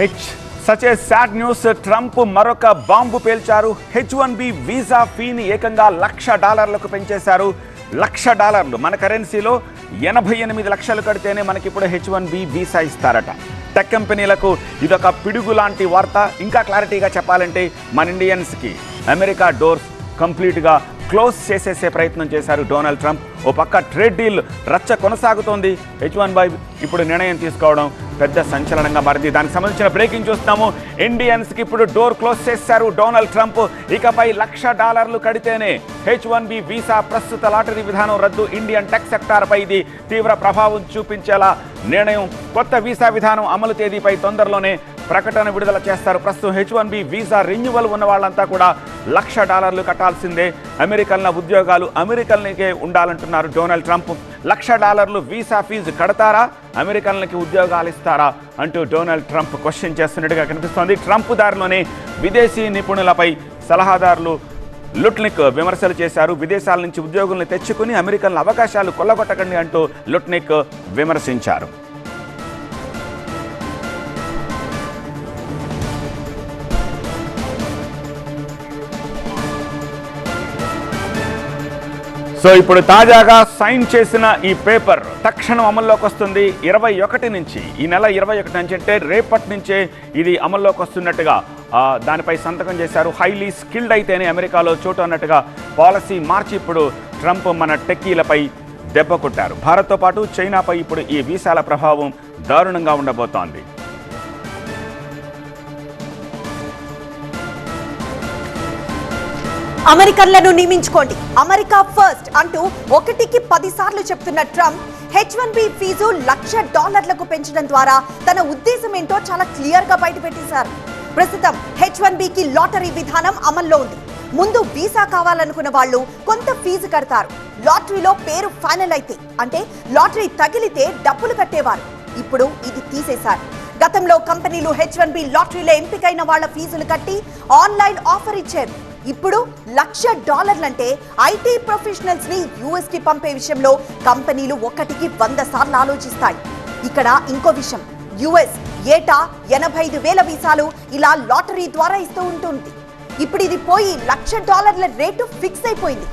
H such a sad news Trump మరొక bomb పేల్చారు. H one B visa ఫీని ఏకంగా లక్ష డాలర్లకు పెంచేశారు. లక్ష డాలర్లు మన కరెన్సీలో ఎనభై ఎనిమిది లక్షలు కడితేనే మనకి ఇప్పుడు హెచ్ వన్ బి వీసా ఇస్తారట. టెక్ కంపెనీలకు ఇదొక పిడుగు లాంటి వార్త. ఇంకా క్లారిటీగా చెప్పాలంటే మన ఇండియన్స్కి అమెరికా డోర్స్ కంప్లీట్గా క్లోజ్ చేసేసే ప్రయత్నం చేశారు డొనాల్డ్ ట్రంప్. ఓ పక్క ట్రేడ్ డీల్ రచ్చ కొనసాగుతోంది. హెచ్ వన్ బై ఇప్పుడు నిర్ణయం తీసుకోవడం పెద్ద సంచలనంగా మారింది. దానికి సంబంధించిన బ్రేకింగ్ చూస్తాము. ఇండియన్స్కి ఇప్పుడు డోర్ క్లోజ్ చేశారు డొనాల్డ్ ట్రంప్. ఇకపై లక్ష డాలర్లు కడితేనే హెచ్ వన్ బి వీసా ప్రస్తుత లాటరీ విధానం రద్దు. ఇండియన్ టెక్ సెక్టార్పై ఇది తీవ్ర ప్రభావం చూపించేలా నిర్ణయం కొత్త వీసా విధానం అమలు తేదీపై తొందరలోనే ప్రకటన విడుదల చేస్తారు. ప్రస్తుతం H one B visa renewal ఉన్న వాళ్ళంతా కూడా లక్ష డాలర్లు కట్టాల్సిందే. అమెరికన్ల ఉద్యోగాలు అమెరికన్లకే ఉండాలంటున్నారు డొనాల్డ్ ట్రంప్. లక్ష డాలర్లు వీసా ఫీజు కడతారా? అమెరికన్లకి ఉద్యోగాలు ఇస్తారా? అంటూ డొనాల్డ్ ట్రంప్ క్వశ్చన్ చేస్తున్నట్టుగా కనిపిస్తోంది. ట్రంప్ దారిలోనే విదేశీ నిపుణులపై సలహాదారులు లుట్నిక్ విమర్శలు చేశారు. విదేశాల నుంచి ఉద్యోగుల్ని తెచ్చుకుని అమెరికన్ల అవకాశాలు కొల్లగొట్టకండి అంటూ లుట్నిక్ విమర్శించారు. సో ఇప్పుడు తాజాగా సైన్ చేసిన ఈ పేపర్ తక్షణం అమల్లోకి వస్తుంది ఇరవై ఒకటి నుంచి. ఈ నెల ఇరవై ఒకటి నుంచి అంటే రేపటి నుంచే ఇది అమల్లోకి వస్తున్నట్టుగా దానిపై సంతకం చేశారు. హైలీ స్కిల్డ్ అయితేనే అమెరికాలో చోటు అన్నట్టుగా పాలసీ మార్చి ఇప్పుడు ట్రంప్ మన టెక్కీలపై దెబ్బ కొట్టారు. భారత్తో పాటు చైనాపై ఇప్పుడు ఈ వీసాల ప్రభావం దారుణంగా ఉండబోతోంది. అమెరికన్లను నియమించుకోండి. అమెరికా ఫస్ట్ అంటూ ఒకటికి పదిసార్లు చెప్తున్న Trump H one B fees లక్ష డాలర్లకు పెంచడం ద్వారా తన ఉద్దేశం ఏంటో చాలా క్లియర్గా బయటపెట్టేశారు ప్రస్తుతం హెచ్ వన్ బికి లాటరీ విధానం అమల్లో ఉంది. ముందు వీసా కావాలనుకున్న వాళ్ళు కొంత ఫీజు కడతారు. లాటరీలో పేరు ఫైనల్ అయితే అంటే లాటరీ తగిలితే డబ్బులు కట్టేవారు. ఇప్పుడు ఇది తీసేశారు. గతంలో కంపెనీలు హెచ్ వన్ బి లాటరీలో ఎంపికైన వాళ్ళ ఫీజులు కట్టి ఆన్లైన్ ఆఫర్ ఇచ్చారు. ఇప్పుడు లక్ష డాలర్లంటే ఐటీ ప్రొఫెషనల్స్ని యుఎస్కి పంపే విషయంలో కంపెనీలు ఒకటికి వంద సార్లు ఆలోచిస్తాయి. ఇక్కడ ఇంకో విషయం. యుఎస్ ఏటా ఎనభై ఐదు వేల వీసాలు ఇలా లాటరీ ద్వారా ఇస్తూ ఉంటుంది. ఇప్పుడు ఇది పోయి లక్ష డాలర్ల రేటు ఫిక్స్ అయిపోయింది.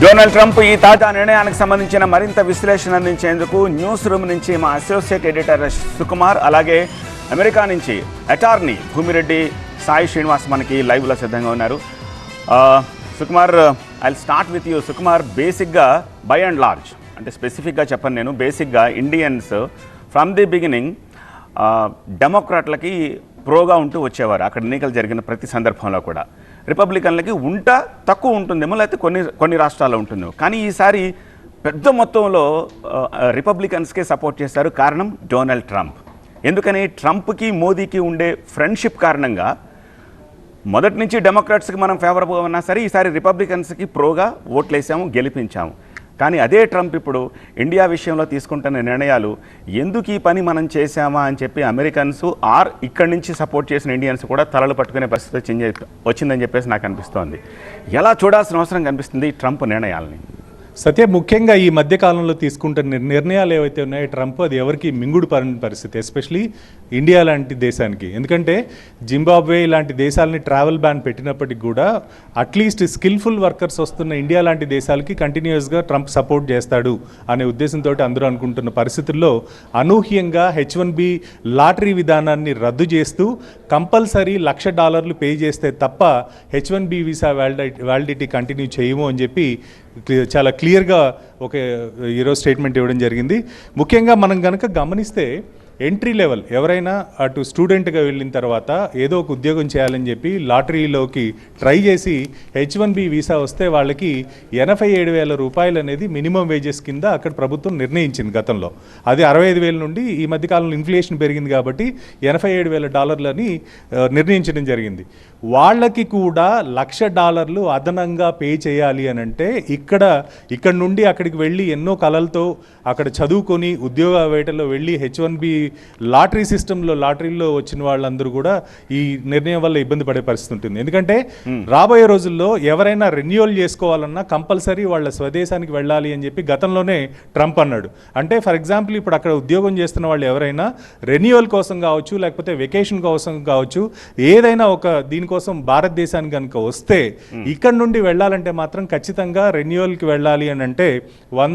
డొనాల్డ్ ట్రంప్ ఈ తాజా నిర్ణయానికి సంబంధించిన మరింత విశ్లేషణ అందించేందుకు న్యూస్ రూమ్ నుంచి మా అసోసియేట్ ఎడిటర్ సుకుమార్ అలాగే అమెరికా నుంచి అటార్నీ భూమిరెడ్డి సాయి శ్రీనివాస్ మనకి లైవ్లో సిద్ధంగా ఉన్నారు. Sukumar I start with you Sukumar బేసిక్గా బై అండ్ లార్జ్ అంటే స్పెసిఫిక్గా చెప్పను నేను. బేసిక్గా ఇండియన్స్ ఫ్రమ్ ది బిగినింగ్ డెమోక్రాట్లకి ప్రోగా ఉంటూ వచ్చేవారు. అక్కడ ఎన్నికలు జరిగిన ప్రతి సందర్భంలో కూడా. రిపబ్లికన్లకి ఉంట తక్కువ ఉంటుందేమో లేకపోతే కొన్ని కొన్ని రాష్ట్రాల్లో ఉంటుందేమో. కానీ ఈసారి పెద్ద మొత్తంలో రిపబ్లికన్స్కే సపోర్ట్ చేశారు కారణం డొనాల్డ్ ట్రంప్. ఎందుకని? ట్రంప్కి మోదీకి ఉండే ఫ్రెండ్షిప్ కారణంగా మొదటి నుంచి డెమోక్రాట్స్కి మనం ఫేవరబుల్ ఉన్నా సరే ఈసారి రిపబ్లికన్స్కి ప్రోగా ఓట్లేసాము గెలిపించాము. కానీ అదే ట్రంప్ ఇప్పుడు ఇండియా విషయంలో తీసుకుంటున్న నిర్ణయాలు ఎందుకు ఈ పని మనం చేశామా? అని చెప్పి అమెరికన్స్ ఆర్ ఇక్కడి నుంచి సపోర్ట్ చేసిన ఇండియన్స్ కూడా తలలు పట్టుకునే పరిస్థితి వచ్చింది వచ్చిందని చెప్పేసి నాకు అనిపిస్తోంది. ఎలా చూడాల్సిన అవసరం కనిపిస్తుంది ఈ ట్రంప్ నిర్ణయాలని? సత్య ముఖ్యంగా ఈ మధ్యకాలంలో తీసుకుంటున్న నిర్- నిర్ణయాలు ఏవైతే ఉన్నాయో ట్రంప్ అది ఎవరికి మింగుడు పరిస్థితి ఎస్పెషలీ ఇండియా లాంటి దేశానికి. ఎందుకంటే జింబాబ్వే ఇలాంటి దేశాలని ట్రావెల్ బ్యాన్ పెట్టినప్పటికి కూడా అట్లీస్ట్ స్కిల్ఫుల్ వర్కర్స్ వస్తున్న ఇండియా లాంటి దేశాలకి కంటిన్యూస్గా ట్రంప్ సపోర్ట్ చేస్తాడు అనే ఉద్దేశంతో అందరూ అనుకుంటున్న పరిస్థితుల్లో అనూహ్యంగా హెచ్ వన్ బి లాటరీ విధానాన్ని రద్దు చేస్తూ కంపల్సరీ లక్ష డాలర్లు పే చేస్తే తప్ప H one B visa valid validity continue చేయము అని చెప్పి చాలా క్లియర్గా ఒక ఈరోజు స్టేట్మెంట్ ఇవ్వడం జరిగింది. ముఖ్యంగా మనం కనుక గమనిస్తే ఎంట్రీ లెవెల్ ఎవరైనా అటు స్టూడెంట్గా వెళ్ళిన తర్వాత ఏదో ఒక ఉద్యోగం చేయాలని చెప్పి లాటరీలోకి ట్రై చేసి హెచ్ వన్ బి వీసా వస్తే వాళ్ళకి ఎనభై ఏడు వేల రూపాయలు అనేది మినిమం వేజెస్ కింద అక్కడ ప్రభుత్వం నిర్ణయించింది గతంలో. అది అరవై ఐదు వేల నుండి ఈ మధ్యకాలంలో ఇన్ఫ్లేషన్ పెరిగింది కాబట్టి ఎనభై ఏడు వేల డాలర్లని నిర్ణయించడం జరిగింది. వాళ్ళకి కూడా లక్ష డాలర్లు అదనంగా పే చేయాలి అని అంటే ఇక్కడ ఇక్కడ నుండి అక్కడికి వెళ్ళి ఎన్నో కళలతో అక్కడ చదువుకొని ఉద్యోగ వేటలో వెళ్ళి హెచ్ వన్ బి లాటరీ సిస్టంలో లాటరీలో వచ్చిన వాళ్ళందరూ కూడా ఈ నిర్ణయం వల్ల ఇబ్బంది పడే పరిస్థితి ఉంటుంది. ఎందుకంటే రాబోయే రోజుల్లో ఎవరైనా రెన్యువల్ చేసుకోవాలన్నా కంపల్సరీ వాళ్ళ స్వదేశానికి వెళ్ళాలి అని చెప్పి గతంలోనే ట్రంప్ అన్నాడు. అంటే ఫర్ ఎగ్జాంపుల్ ఇప్పుడు అక్కడ ఉద్యోగం చేస్తున్న వాళ్ళు ఎవరైనా రెన్యువల్ కోసం కావచ్చు లేకపోతే వెకేషన్ కోసం కావచ్చు ఏదైనా ఒక దీనికోసం భారతదేశానికి కనుక వస్తే ఇక్కడ నుండి వెళ్ళాలంటే మాత్రం ఖచ్చితంగా రెన్యువల్కి వెళ్ళాలి అని అంటే వన్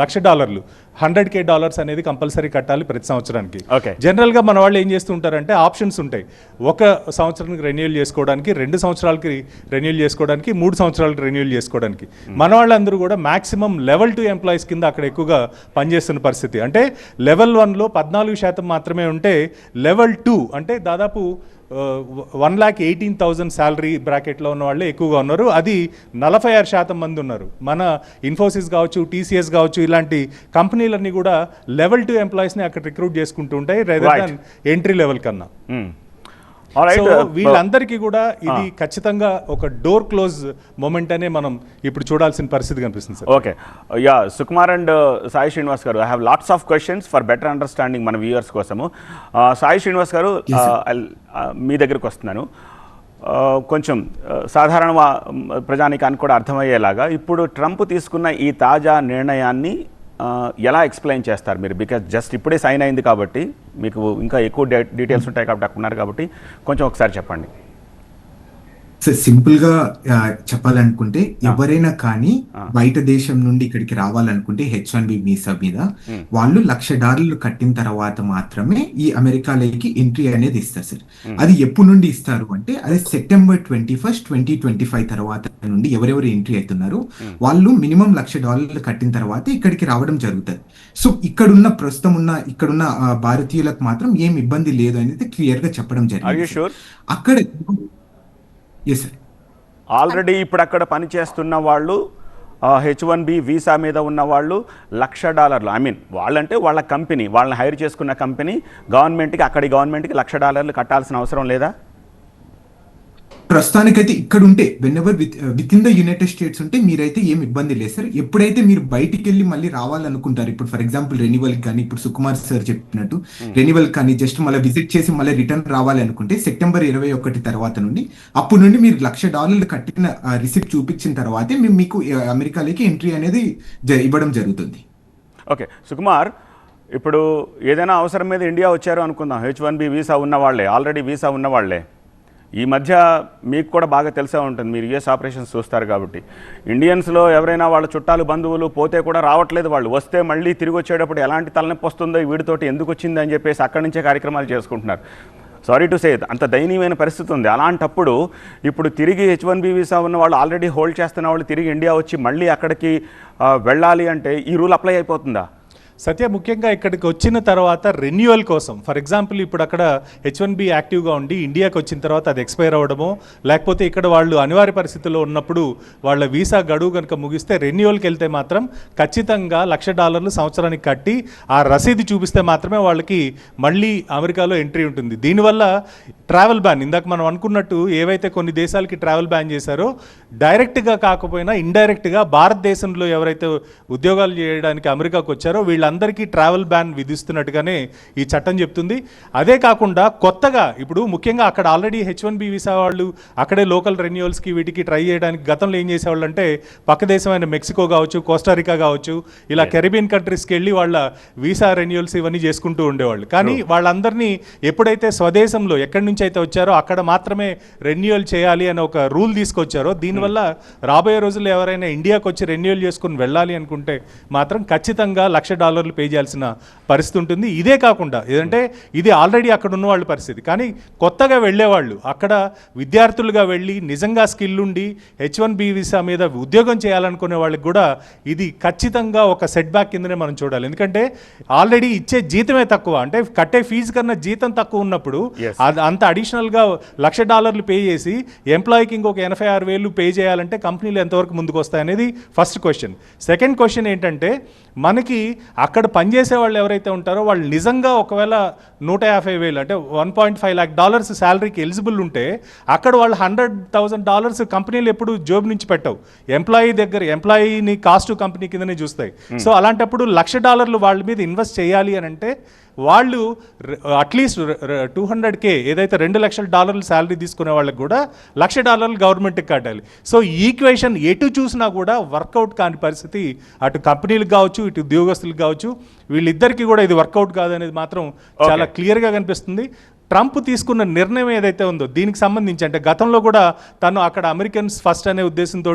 లక్ష డాలర్లు. హండ్రెడ్ కే డాలర్స్ అనేది కంపల్సరీ కట్టాలి ప్రతి సంవత్సరానికి. Okay. జనరల్గా మన వాళ్ళు ఏం చేస్తుంటారంటే ఆప్షన్స్ ఉంటాయి. ఒక సంవత్సరానికి రెన్యూల్ చేసుకోవడానికి రెండు సంవత్సరాలకి రెన్యూల్ చేసుకోవడానికి మూడు సంవత్సరాలకి రెన్యూల్ చేసుకోవడానికి. మన వాళ్ళందరూ కూడా మాక్సిమం లెవెల్ టూ ఎంప్లాయీస్ కింద అక్కడ ఎక్కువగా పనిచేస్తున్న పరిస్థితి. అంటే లెవెల్ వన్లో పద్నాలుగు శాతం మాత్రమే ఉంటే లెవెల్ టూ అంటే దాదాపు one lakh eighteen thousand salary బ్రాకెట్లో ఉన్న వాళ్ళే ఎక్కువగా ఉన్నారు. అది నలభై ఆరు శాతం మంది ఉన్నారు. మన ఇన్ఫోసిస్ కావచ్చు టీసీఎస్ కావచ్చు ఇలాంటి కంపెనీలన్నీ కూడా లెవెల్ టూ ఎంప్లాయీస్ని అక్కడ రిక్రూట్ చేసుకుంటూ ఉంటాయి రేదర్. దాన్ ఎంట్రీ లెవెల్ కన్నా. వీళ్ళందరికీ కూడా ఇది ఖచ్చితంగా ఒక డోర్ క్లోజ్ మూమెంట్ అనే మనం ఇప్పుడు చూడాల్సిన పరిస్థితి కనిపిస్తుంది sir okay yeah Sukumar and Sai Srinivas garu I have lots of questions for better understanding మన వ్యూయర్స్ కోసము. Uh, Sai Srinivas garu uh, uh, మీ దగ్గరికి వస్తున్నాను. Uh, కొంచెం uh, సాధారణ ప్రజానికానికి కూడా అర్థమయ్యేలాగా ఇప్పుడు ట్రంప్ తీసుకున్న ఈ తాజా నిర్ణయాన్ని uh, ఎలా ఎక్స్ప్లెయిన్ చేస్తారు మీరు? బికాజ్ జస్ట్ ఇప్పుడే సైన్ అయింది కాబట్టి మీకు ఇంకా ఎక్కువ డే- డీటెయిల్స్ ఉంటాయి కాబట్టి అక్కడ ఉన్నారు కాబట్టి కొంచెం ఒకసారి చెప్పండి. సో సింపుల్గా చెప్పాలనుకుంటే ఎవరైనా కానీ బయట దేశం నుండి ఇక్కడికి రావాలనుకుంటే హెచ్ వన్ బి వీసా మీద వాళ్ళు లక్ష డాలర్లు కట్టిన తర్వాత మాత్రమే ఈ అమెరికాలోకి ఎంట్రీ అనేది ఇస్తారు సార్. అది ఎప్పుడు నుండి ఇస్తారు అంటే అది September twenty first twenty twenty five తర్వాత నుండి ఎవరెవరు ఎంట్రీ అవుతున్నారు వాళ్ళు మినిమం లక్ష డాలర్లు కట్టిన తర్వాత ఇక్కడికి రావడం జరుగుతుంది. సో ఇక్కడున్న ప్రస్తుతం ఉన్న ఇక్కడున్న భారతీయులకు మాత్రం ఏం ఇబ్బంది లేదు అనేది క్లియర్గా చెప్పడం జరిగింది అక్కడ ఆల్రెడీ ఇప్పుడు అక్కడ పనిచేస్తున్న వాళ్ళు హెచ్ వన్ బి వీసా మీద ఉన్న వాళ్ళు లక్ష డాలర్లు. ఐ మీన్ వాళ్ళంటే వాళ్ళ కంపెనీ వాళ్ళని హైర్ చేసుకున్న కంపెనీ గవర్నమెంట్కి అక్కడి గవర్నమెంట్కి లక్ష డాలర్లు కట్టాల్సిన అవసరం లేదా? ప్రస్తుతానికైతే ఇక్కడ ఉంటే whenever with with in the United States ఉంటే మీరైతే ఏం ఇబ్బంది లేదు సార్. ఎప్పుడైతే మీరు బయటికి వెళ్ళి మళ్ళీ రావాలనుకుంటారు ఇప్పుడు ఫర్ ఎగ్జాంపుల్ రెన్యువల్ కానీ ఇప్పుడు సుకుమార్ సార్ చెప్పినట్టు రెన్యువల్ కానీ జస్ట్ మళ్ళీ విజిట్ చేసి మళ్ళీ రిటర్న్ రావాలనుకుంటే సెప్టెంబర్ ఇరవై ఒకటి తర్వాత నుండి అప్పుడు నుండి మీరు లక్ష డాలర్లు కట్టిన రిసిప్ట్ చూపించిన తర్వాతే మేము మీకు అమెరికాలోకి ఎంట్రీ అనేది ఇవ్వడం జరుగుతుంది. ఓకే. సుకుమార్ ఇప్పుడు ఏదైనా అవసరం మీద ఇండియా వచ్చారు అనుకుందాం. హెచ్ వన్ బి వీసా ఉన్న వాళ్ళే ఆల్రెడీ వీసా ఉన్న వాళ్ళే ఈ మధ్య మీకు కూడా బాగా తెలిసే ఉంటుంది. మీరు యుఎస్ ఆపరేషన్స్ చూస్తారు కాబట్టి. ఇండియన్స్లో ఎవరైనా వాళ్ళ చుట్టాలు బంధువులు పోతే కూడా రావట్లేదు వాళ్ళు. వస్తే మళ్ళీ తిరిగి వచ్చేటప్పుడు ఎలాంటి తలనొప్పి వస్తుందో వీడితోటి ఎందుకు వచ్చింది అని చెప్పేసి అక్కడి నుంచే కార్యక్రమాలు చేసుకుంటున్నారు. సారీ టు సే అంత దయనీయమైన పరిస్థితి ఉంది. అలాంటప్పుడు ఇప్పుడు తిరిగి హెచ్ వన్ బి వీసా ఉన్న వాళ్ళు ఆల్రెడీ హోల్డ్ చేస్తున్న వాళ్ళు తిరిగి ఇండియా వచ్చి మళ్ళీ అక్కడికి వెళ్ళాలి అంటే ఈ రూల్ అప్లై అయిపోతుందా? సత్య ముఖ్యంగా ఇక్కడికి వచ్చిన తర్వాత రెన్యువల్ కోసం ఫర్ ఎగ్జాంపుల్ ఇప్పుడు అక్కడ హెచ్ వన్ బి యాక్టివ్గా ఉండి ఇండియాకి వచ్చిన తర్వాత అది ఎక్స్పైర్ అవ్వడమో లేకపోతే ఇక్కడ వాళ్ళు అనివార్య పరిస్థితుల్లో ఉన్నప్పుడు వాళ్ళ వీసా గడువు కనుక ముగిస్తే రెన్యువల్కి వెళ్తే మాత్రం ఖచ్చితంగా లక్ష డాలర్లు సంవత్సరానికి కట్టి ఆ రసీదు చూపిస్తే మాత్రమే వాళ్ళకి మళ్ళీ అమెరికాలో ఎంట్రీ ఉంటుంది. దీనివల్ల ట్రావెల్ బ్యాన్ ఇందాక మనం అనుకున్నట్టు ఏవైతే కొన్ని దేశాలకి ట్రావెల్ బ్యాన్ చేశారో డైరెక్ట్గా కాకపోయినా ఇండైరెక్ట్గా భారతదేశంలో ఎవరైతే ఉద్యోగాలు చేయడానికి అమెరికాకు వచ్చారో వీళ్ళందరికీ ట్రావెల్ బ్యాన్ విధిస్తున్నట్టుగానే ఈ చట్టం చెప్తుంది. అదే కాకుండా కొత్తగా ఇప్పుడు ముఖ్యంగా అక్కడ already H one B visa వాళ్ళు అక్కడే లోకల్ రెన్యువల్స్కి వీటికి ట్రై చేయడానికి గతంలో ఏం చేసేవాళ్ళు అంటే పక్క దేశమైన మెక్సికో కావచ్చు కోస్టారికా కావచ్చు ఇలా కెరిబియన్ కంట్రీస్కి వెళ్ళి వాళ్ళ వీసా రెన్యువల్స్ ఇవన్నీ చేసుకుంటూ ఉండేవాళ్ళు. కానీ వాళ్ళందరినీ ఎప్పుడైతే స్వదేశంలో ఎక్కడి నుంచి అయితే వచ్చారో అక్కడ మాత్రమే రెన్యువల్ చేయాలి అని ఒక రూల్ తీసుకొచ్చారో దీనివల్ల రాబోయే రోజుల్లో ఎవరైనా ఇండియాకి వచ్చి రెన్యువల్ చేసుకుని వెళ్ళాలి అనుకుంటే మాత్రం ఖచ్చితంగా లక్ష డాలర్లు పే చేయాల్సిన పరిస్థితి ఉంటుంది. ఇదే కాకుండా ఏదంటే ఇది ఆల్రెడీ అక్కడ ఉన్న వాళ్ళ పరిస్థితి. కానీ కొత్తగా వెళ్ళేవాళ్ళు అక్కడ విద్యార్థులుగా వెళ్ళి నిజంగా స్కిల్ ఉండి హెచ్ వన్ బి వీసా మీద ఉద్యోగం చేయాలనుకునే వాళ్ళకి కూడా ఇది ఖచ్చితంగా ఒక సెట్ బ్యాక్ కిందనే మనం చూడాలి. ఎందుకంటే ఆల్రెడీ ఇచ్చే జీతమే తక్కువ. అంటే కట్టే ఫీజు కన్నా జీతం తక్కువ ఉన్నప్పుడు అంత అడిషనల్గా లక్ష డాలర్లు పే చేసి ఎంప్లాయీకి ఇంకొక ఎనభై ఆరు వేలు పే చేయాలంటే కంపెనీలు ఎంతవరకు ముందుకు వస్తాయనేది ఫస్ట్ క్వశ్చన్ సెకండ్ క్వశ్చన్ ఏంటంటే మనకి అక్కడ పనిచేసే వాళ్ళు ఎవరైతే ఉంటారో వాళ్ళు నిజంగా ఒకవేళ నూట యాభై వేలు అంటే one point five lakh dollars శాలరీకి eligible ఉంటే అక్కడ వాళ్ళు హండ్రెడ్ థౌసండ్ డాలర్స్ కంపెనీలు ఎప్పుడు జాబ్ నుంచి పెట్టవు. ఎంప్లాయీ దగ్గర ఎంప్లాయీని కాస్ట్ కంపెనీ కిందనే చూస్తాయి. సో అలాంటప్పుడు లక్ష డాలర్లు వాళ్ళ మీద ఇన్వెస్ట్ చేయాలి అని అంటే వాళ్ళు అట్లీస్ట్ టూ హండ్రెడ్ కే ఏదైతే రెండు లక్షల డాలర్లు శాలరీ తీసుకునే వాళ్ళకి కూడా లక్ష డాలర్లు గవర్నమెంట్కి కట్టాలి. సో ఈ ఈక్వేషన్ ఎటు చూసినా కూడా వర్కౌట్ కాని పరిస్థితి. అటు కంపెనీలకు కావచ్చు ఇటు ఉద్యోగస్తులకు కావచ్చు వీళ్ళిద్దరికీ కూడా ఇది వర్కౌట్ కాదనేది మాత్రం చాలా క్లియర్గా కనిపిస్తుంది. ట్రంప్ తీసుకున్న నిర్ణయం ఏదైతే ఉందో దీనికి సంబంధించి అంటే గతంలో కూడా తను అక్కడ అమెరికన్స్ ఫస్ట్ అనే ఉద్దేశంతో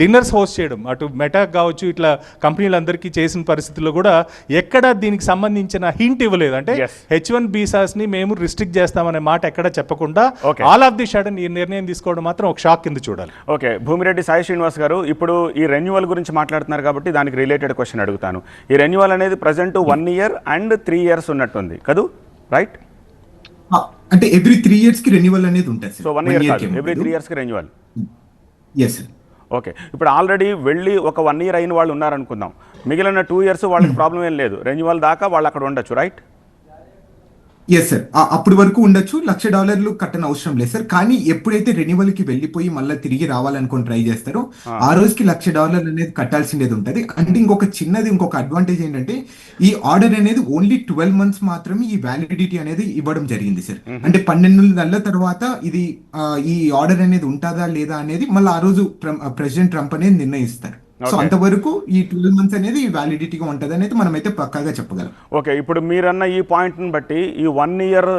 డిన్నర్స్ హోస్ట్ చేయడం అటు మెటా కావచ్చు ఇట్లా కంపెనీలందరికీ చేసిన పరిస్థితుల్లో కూడా ఎక్కడ దీనికి సంబంధించిన హింట్ ఇవ్వలేదు. అంటే. హెచ్ వన్ని మేము రిస్ట్రిక్ట్ చేస్తామనే మాట ఎక్కడ చెప్పకుండా. ఆల్ ఆఫ్ ది షడన్ ఈ నిర్ణయం తీసుకోవడం మాత్రం ఒక షాక్ కింద చూడాలి. ఓకే భూమిరెడ్డి సాయి శ్రీనివాస్ గారు ఇప్పుడు ఈ రెన్యువల్ గురించి మాట్లాడుతున్నారు కాబట్టి దానికి రిలేటెడ్ క్వశ్చన్ అడుగుతాను. ఈ రెన్యువల్ అనేది present one year and three years ఉన్నట్టుంది. కదూ? రైట్ అంటే ఎవ్రీ త్రీ ఇయర్స్కి రెన్యువల్ అనేది ఉంటుంది so one year every three ఇయర్స్కి రెన్యువల్ ఎస్ ఓకే ఇప్పుడు ఆల్రెడీ వెళ్ళి ఒక వన్ ఇయర్ అయిన వాళ్ళు ఉన్నారనుకుందాం. మిగిలిన టూ ఇయర్స్ వాళ్ళకి ప్రాబ్లం ఏం లేదు. రెన్యువల్ దాకా వాళ్ళు అక్కడ ఉండొచ్చు రైట్ ఎస్ సార్ అప్పటి వరకు ఉండొచ్చు. లక్ష డాలర్లు కట్టన అవసరం లేదు సార్ కానీ ఎప్పుడైతే రెన్యువల్కి వెళ్ళిపోయి మళ్ళీ తిరిగి రావాలనుకొని ట్రై చేస్తారో ఆ. రోజుకి లక్ష డాలర్లు అనేది కట్టాల్సిందేది ఉంటుంది. అంటే ఇంకొక చిన్నది ఇంకొక అడ్వాంటేజ్ ఏంటంటే ఈ ఆర్డర్ అనేది ఓన్లీ ట్వెల్వ్ మంత్స్ మాత్రమే ఈ వ్యాలిడిటీ అనేది ఇవ్వడం జరిగింది సార్ అంటే పన్నెండు నెలల తర్వాత ఇది ఈ ఆర్డర్ అనేది ఉంటుందా లేదా అనేది మళ్ళీ ఆ రోజు ప్రెసిడెంట్ ట్రంప్ అనేది నిర్ణయిస్తారు. సో. అంతవరకు ఈ ట్వెల్వ్ మంత్స్ అనేది వ్యాలిడిటీగా ఉంటుంది అనేది మనమైతే పక్కాగా చెప్పగలం ఓకే ఇప్పుడు మీరన్న ఈ పాయింట్ని బట్టి ఈ వన్ ఇయర్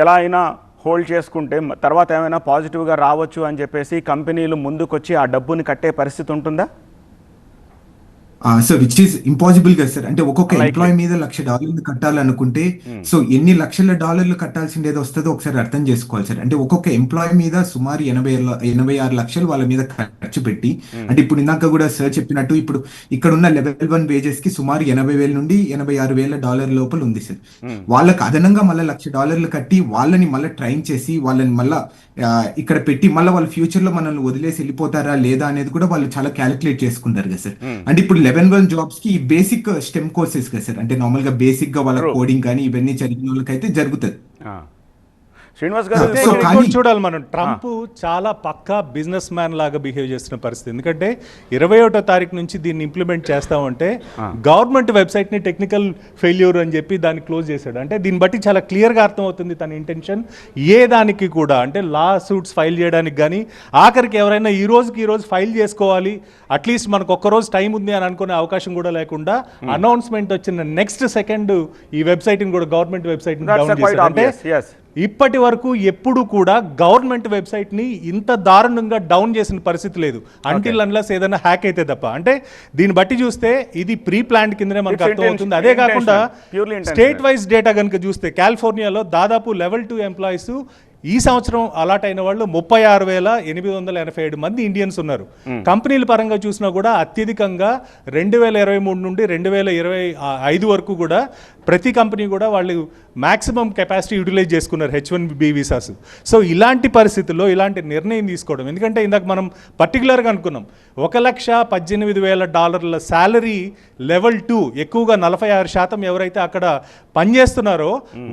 ఎలా అయినా హోల్డ్ చేసుకుంటే తర్వాత ఏమైనా పాజిటివ్గా రావచ్చు అని చెప్పేసి కంపెనీలు ముందుకొచ్చి ఆ డబ్బుని కట్టే పరిస్థితి ఉంటుందా సో విచ్ ఈస్ ఇంపాసిబుల్ కదా సార్ అంటే ఒక్కొక్క. ఎంప్లాయ్ మీద లక్ష డాలర్లు కట్టాలనుకుంటే సో ఎన్ని లక్షల డాలర్లు కట్టాల్సిందేది వస్తుందో ఒకసారి అర్థం చేసుకోవాలి సార్ అంటే ఒక్కొక్క ఎంప్లాయ్ మీద సుమారు ఎనభై ఎనభై ఆరు లక్షలు వాళ్ళ మీద ఖర్చు పెట్టి అంటే ఇప్పుడు ఇందాక కూడా సార్ చెప్పినట్టు ఇప్పుడు ఇక్కడ ఉన్న లెవెల్ వన్ వేజెస్కి సుమారు ఎనభై వేల నుండి ఎనభై ఆరు వేల డాలర్ లోపల ఉంది సార్ వాళ్ళకి అదనంగా మళ్ళీ లక్ష డాలర్లు కట్టి వాళ్ళని మళ్ళీ ట్రైన్ చేసి వాళ్ళని మళ్ళీ ఇక్కడ పెట్టి మళ్ళీ వాళ్ళ ఫ్యూచర్లో మనల్ని వదిలేసి వెళ్ళిపోతారా లేదా అనేది కూడా వాళ్ళు చాలా క్యాలిక్యులేట్ చేసుకుంటారు కదా సార్ అంటే ఇప్పుడు లెవెన్ వన్ జాబ్స్కి బేసిక్ స్టెమ్ కోర్సెస్ కదా సార్ అంటే నార్మల్గా బేసిక్గా వాళ్ళ కోడింగ్ కానీ ఇవన్నీ చదివిన వాళ్ళకైతే జరుగుతుంది. శ్రీనివాస్ గారు చూడాలి మనం. ట్రంప్ చాలా పక్కా బిజినెస్ మ్యాన్ లాగా బిహేవ్ చేస్తున్న పరిస్థితి. ఎందుకంటే ఇరవై ఒకటో తారీఖు నుంచి దీన్ని ఇంప్లిమెంట్ చేస్తామంటే గవర్నమెంట్ వెబ్సైట్ని టెక్నికల్ ఫెయిల్యూర్ అని చెప్పి దాన్ని క్లోజ్ చేశాడు. అంటే దీన్ని బట్టి చాలా క్లియర్గా అర్థమవుతుంది తన ఇంటెన్షన్. ఏ దానికి కూడా అంటే లా సూట్స్ ఫైల్ చేయడానికి కానీ ఆఖరికి ఎవరైనా ఈ రోజుకి ఈ రోజు ఫైల్ చేసుకోవాలి. అట్లీస్ట్ మనకు ఒక్క రోజు టైం ఉంది అని అనుకునే అవకాశం కూడా లేకుండా అనౌన్స్మెంట్ వచ్చిన నెక్స్ట్ సెకండ్ ఈ వెబ్సైట్ కూడా గవర్నమెంట్ వెబ్సైట్ That's డౌన్ చేశాడు. అంటే. ఇప్పటి వరకు ఎప్పుడు కూడా గవర్నమెంట్ వెబ్సైట్ని ఇంత దారుణంగా డౌన్ చేసిన పరిస్థితి లేదు. అంటిల్ అన్లెస్ ఏదైనా హ్యాక్ అయితే తప్ప. అంటే దీన్ని బట్టి చూస్తే ఇది ప్రీ ప్లాంట్ కిందనే మనకు అర్థమవుతుంది. అదే కాకుండా. స్టేట్ వైజ్ డేటా కనుక చూస్తే కాలిఫోర్నియాలో దాదాపు లెవెల్ టూ ఎంప్లాయీస్ ఈ సంవత్సరం అలాట్ అయిన వాళ్ళు ముప్పై ఆరు వేల ఎనిమిది వందల ఎనభై ఏడు మంది ఇండియన్స్ ఉన్నారు. కంపెనీల పరంగా చూసినా కూడా అత్యధికంగా రెండు వేల ఇరవై మూడు నుండి రెండు వేల ఇరవై ఐదు వరకు కూడా ప్రతి కంపెనీ కూడా వాళ్ళు మాక్సిమం కెపాసిటీ యూటిలైజ్ చేసుకున్నారు H one B visas. So ఇలాంటి పరిస్థితుల్లో ఇలాంటి నిర్ణయం తీసుకోవడం. ఎందుకంటే ఇందాక మనం పర్టికులర్గా అనుకున్నాం ఒక లక్ష పద్దెనిమిది వేల డాలర్ల శాలరీ లెవెల్ టూ ఎక్కువగా నలభై ఆరు శాతం ఎవరైతే అక్కడ పనిచేస్తున్నారో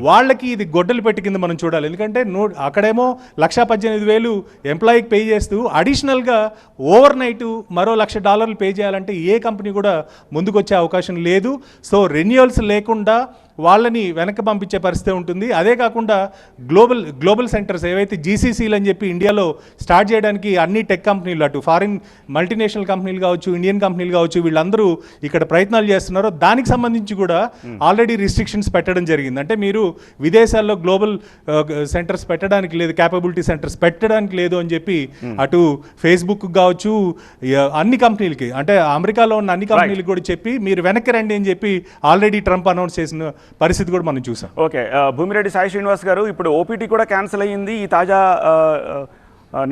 వాళ్ళకి ఇది గొడ్డలు పెట్టి కింద మనం చూడాలి. ఎందుకంటే నూ అక్కడేమో లక్ష పద్దెనిమిది వేలు ఎంప్లాయీకి పే చేస్తూ అడిషనల్గా ఓవర్ నైట్ మరో లక్ష డాలర్లు పే చేయాలంటే ఏ కంపెనీ కూడా ముందుకొచ్చే అవకాశం లేదు. సో రెన్యువల్స్ లేకుండా 우리가 వాళ్ళని వెనక్కి పంపించే పరిస్థితి ఉంటుంది. అదే కాకుండా గ్లోబల్ గ్లోబల్ సెంటర్స్ ఏవైతే జీసీసీలు అని చెప్పి ఇండియాలో స్టార్ట్ చేయడానికి అన్ని టెక్ కంపెనీలు అటు ఫారిన్ మల్టీనేషనల్ కంపెనీలు కావచ్చు ఇండియన్ కంపెనీలు కావచ్చు వీళ్ళందరూ ఇక్కడ ప్రయత్నాలు చేస్తున్నారో దానికి సంబంధించి కూడా ఆల్రెడీ రిస్ట్రిక్షన్స్ పెట్టడం జరిగింది. అంటే మీరు విదేశాల్లో గ్లోబల్ సెంటర్స్ పెట్టడానికి లేదు క్యాపబిలిటీ సెంటర్స్ పెట్టడానికి లేదు అని చెప్పి అటు ఫేస్బుక్ కావచ్చు అన్ని కంపెనీలకి అంటే అమెరికాలో ఉన్న అన్ని కంపెనీలకు కూడా చెప్పి మీరు వెనక్కి రండి అని చెప్పి ఆల్రెడీ ట్రంప్ అనౌన్స్ చేసిన పరిస్థితి కూడా మనం చూసాం. ఓకే భూమిరెడ్డి సాయి శ్రీనివాస్ గారు ఇప్పుడు ఓపీటీ కూడా క్యాన్సిల్ అయ్యింది ఈ తాజా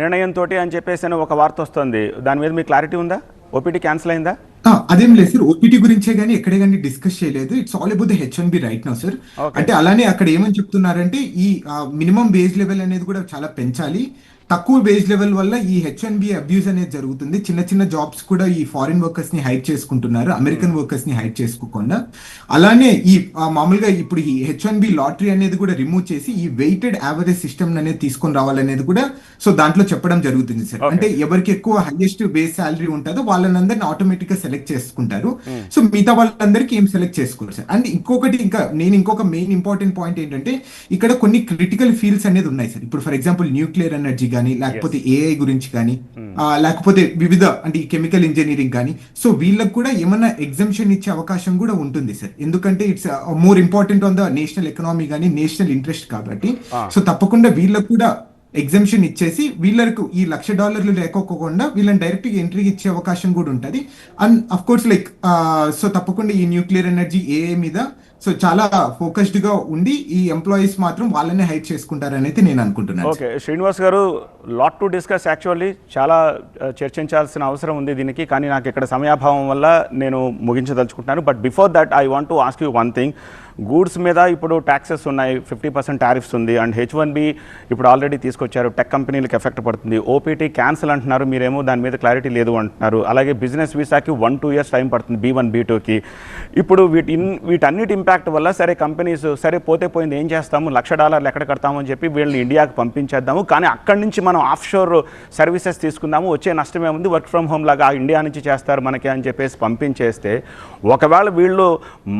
నిర్ణయంతో అని చెప్పేసి అని ఒక వార్త వస్తుంది. దాని మీద మీకు క్లారిటీ ఉందా? ఓపీటీ క్యాన్సిల్ అయిందా? ఆ, అదేం లేదు సార్. ఓపీటీ గురించే కానీ ఎక్కడే కానీ డిస్కస్ చేయలేదు. It's all about the H one B right now sir. అంటే అలానే అక్కడ ఏమని చెప్తున్నారంటే ఈ మినిమం వేజ్ లెవెల్ అనేది కూడా చాలా పెంచాలి. తక్కువ వేజ్ లెవెల్ వల్ల ఈ హెచ్ వన్ బి అబ్యూస్ అనేది జరుగుతుంది. చిన్న చిన్న జాబ్స్ కూడా ఈ ఫారిన్ వర్కర్స్ని హైడ్ చేసుకుంటున్నారు. అమెరికన్ వర్కర్స్ని హైడ్ చేసుకోకుండా. అలానే ఈ మామూలుగా ఇప్పుడు ఈ హెచ్ వన్ బి లాటరీ అనేది కూడా రిమూవ్ చేసి ఈ వెయిటెడ్ యావరేజ్ సిస్టమ్ అనేది తీసుకొని రావాలనేది కూడా సో దాంట్లో చెప్పడం జరుగుతుంది సార్. అంటే ఎవరికి ఎక్కువ హైయెస్ట్ బేస్ శాలరీ ఉంటుందో వాళ్ళందరినీ ఆటోమేటిక్గా సెలెక్ట్ చేసుకుంటారు. సో మిగతా వాళ్ళందరికీ ఏం సెలెక్ట్ చేసుకోరు సార్. అండ్ ఇంకొకటి ఇంకా నేను ఇంకొక మెయిన్ ఇంపార్టెంట్ పాయింట్ ఏంటంటే ఇక్కడ కొన్ని క్రిటికల్ ఫీల్డ్స్ అనేది ఉన్నాయి సార్. ఇప్పుడు ఫర్ ఎగ్జాంపుల్ న్యూక్లియర్ ఎనర్జీ కానీ లేకపోతే ఏఐ గురించి కానీ లేకపోతే వివిధ అంటే ఈ కెమికల్ ఇంజనీరింగ్ కానీ సో వీళ్ళకి కూడా ఏమన్నా ఎగ్జామ్షన్ ఇచ్చే అవకాశం కూడా ఉంటుంది సార్. ఎందుకంటే it's more important on the national economy కానీ నేషనల్ ఇంట్రెస్ట్ కాబట్టి. సో తప్పకుండా వీళ్ళకు కూడా ఎగ్జామ్షన్ ఇచ్చేసి వీళ్ళకు ఈ లక్ష డాలర్లు లేకోకుండా వీళ్ళని డైరెక్ట్ ఎంట్రీ ఇచ్చే అవకాశం కూడా ఉంటుంది. And of course like so తప్పకుండా ఈ న్యూక్లియర్ ఎనర్జీ ఏఏ మీద సో చాలా ఫోకస్డ్గా ఉండి ఈ ఎంప్లాయీస్ మాత్రం వాళ్ళనే హైట్ చేసుకుంటారనేది నేను అనుకుంటున్నాను. ఓకే శ్రీనివాస్ గారు లాట్ టు డిస్కస్ యాక్చువల్లీ చాలా చర్చించాల్సిన అవసరం ఉంది దీనికి కానీ నాకు ఇక్కడ సమయాభావం వల్ల నేను ముగించదలుచుకుంటున్నాను. But before that I want to ask you one thing goods మీద ఇప్పుడు ట్యాక్సెస్ ఉన్నాయి ఫిఫ్టీ పర్సెంట్ టారిఫ్స్ ఉంది అండ్ హెచ్ వన్ బి ఇప్పుడు ఆల్రెడీ తీసుకొచ్చారు. టెక్ కంపెనీలకు ఎఫెక్ట్ పడుతుంది. ఓపీటీ క్యాన్సిల్ అంటున్నారు. మీరేమో దాని మీద క్లారిటీ లేదు అంటున్నారు. అలాగే బిజినెస్ వీసాకి వన్ టూ ఇయర్స్ టైం పడుతుంది బీ వన్ బీ టూకి ఇప్పుడు వీటి ఇన్ వీటన్నిటి ఇంపాక్ట్ వల్ల సరే కంపెనీస్ సరే పోతే పోయింది ఏం చేస్తాము? లక్ష డాలర్లు ఎక్కడ కడతామని చెప్పి వీళ్ళని ఇండియాకి పంపించేద్దాము. కానీ అక్కడి నుంచి మనం ఆఫ్షోర్ సర్వీసెస్ తీసుకుందాము. వచ్చే నష్టమే ఉంది వర్క్ ఫ్రమ్ హోమ్ లాగా ఇండియా నుంచి చేస్తారు మనకి అని చెప్పేసి పంపించేస్తే ఒకవేళ వీళ్ళు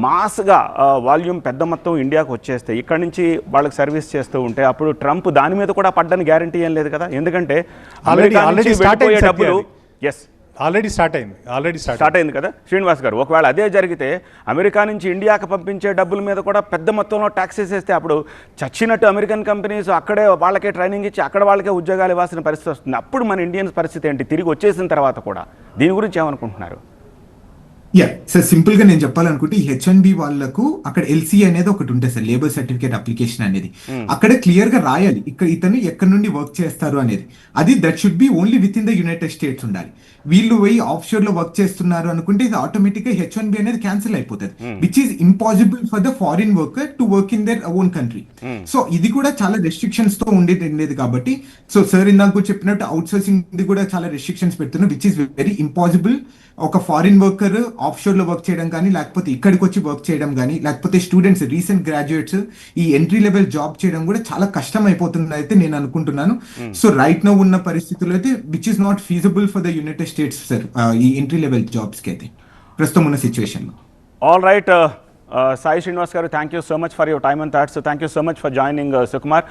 మాస్గా వాల్యూ వాల్యూమ్ పెద్ద మొత్తం ఇండియాకి వచ్చేస్తే ఇక్కడ నుంచి వాళ్ళకి సర్వీస్ చేస్తూ ఉంటే అప్పుడు ట్రంప్ దాని మీద కూడా పడ్డని గ్యారంటీ ఏం లేదు కదా? ఎందుకంటే డబ్బులు ఎస్ ఆల్రెడీ స్టార్ట్ అయింది ఆల్రెడీ స్టార్ట్ స్టార్ట్ అయింది. కదా? శ్రీనివాస్ గారు ఒకవేళ అదే జరిగితే అమెరికా నుంచి ఇండియాకి పంపించే డబ్బుల మీద కూడా పెద్ద మొత్తంలో ట్యాక్సెస్ వేస్తే అప్పుడు చచ్చినట్టు అమెరికన్ కంపెనీస్ అక్కడే వాళ్ళకే ట్రైనింగ్ ఇచ్చి అక్కడ వాళ్ళకే ఉద్యోగాలు ఇవ్వాల్సిన పరిస్థితి వస్తుంది. అప్పుడు మన ఇండియన్స్ పరిస్థితి ఏంటి? తిరిగి వచ్చేసిన తర్వాత కూడా. దీని గురించి ఏమనుకుంటున్నారు? యా సార్ సింపుల్గా నేను చెప్పాలనుకుంటే ఈ హెచ్ వన్ బి వాళ్ళకు అక్కడ ఎల్సీ అనేది ఒకటి ఉంటుంది సార్ లేబర్ సర్టిఫికేట్ అప్లికేషన్ అనేది. అక్కడ క్లియర్గా రాయాలి. ఇక్కడ ఇతను ఎక్కడి నుండి వర్క్ చేస్తారు అనేది. అది that should be only within the United States ఉండాలి. వీళ్ళు పోయి ఆఫ్ షోర్లో వర్క్ చేస్తున్నారు అనుకుంటే ఇది ఆటోమేటిక్గా హెచ్ వన్ బి అనేది క్యాన్సిల్ అయిపోతుంది. Which is impossible for the foreign worker to work in their own country so ఇది కూడా చాలా రెస్ట్రిక్షన్స్తో ఉండేది ఉండేది కాబట్టి సో సార్ ఇందాక కూడా చెప్పినట్టు అవుట్ సోర్సింగ్ కూడా చాలా రెస్ట్రిక్షన్స్ పెడుతున్నారు విచ్ ఈస్ వెరీ ఇంపాసిబుల్ ఒక ఫారిన్ వర్కర్ ఆఫ్ షోర్లో వర్క్ చేయడం కానీ లేకపోతే ఇక్కడికి వచ్చి వర్క్ చేయడం కానీ లేకపోతే స్టూడెంట్స్ రీసెంట్ గ్రాడ్యుయేట్స్ ఈ ఎంట్రీ లెవెల్ జాబ్ చేయడం కూడా చాలా కష్టం అయిపోతుంది అయితే నేను అనుకుంటున్నాను. సో రైట్ నో ఉన్న పరిస్థితుల్లో అయితే which is not feasible for the United States sir uh, ఈ ఎంట్రీ లెవెల్ జాబ్స్కి అయితే ప్రస్తుతం ఉన్న సిచ్యువేషన్లో all right Sai Srinivas garu thank you so much for your time and thoughts thank you so much for joining Sukumar